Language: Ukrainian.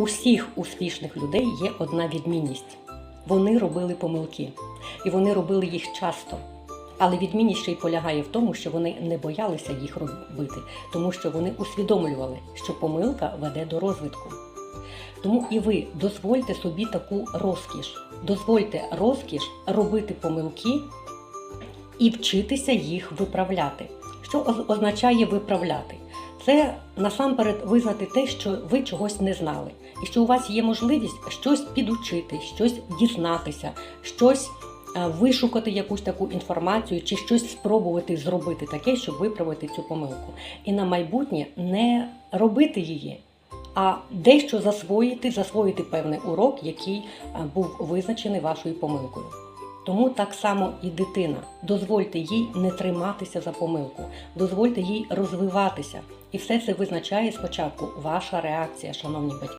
усіх успішних людей є одна відмінність. Вони робили помилки, і вони робили їх часто. Але відмінність ще й полягає в тому, що вони не боялися їх робити, тому що вони усвідомлювали, що помилка веде до розвитку. Тому і ви дозвольте собі таку розкіш. Дозвольте розкіш робити помилки і вчитися їх виправляти. Що означає виправляти? Це насамперед визнати те, що ви чогось не знали, і що у вас є можливість щось підучити, щось дізнатися, щось е, вишукати якусь таку інформацію, чи щось спробувати зробити таке, щоб виправити цю помилку. І на майбутнє не робити її, а дещо засвоїти, засвоїти певний урок, який е, був визначений вашою помилкою. Тому так само і дитина. Дозвольте їй не триматися за помилку, дозвольте їй розвиватися. І все це визначає спочатку ваша реакція, шановні батьки.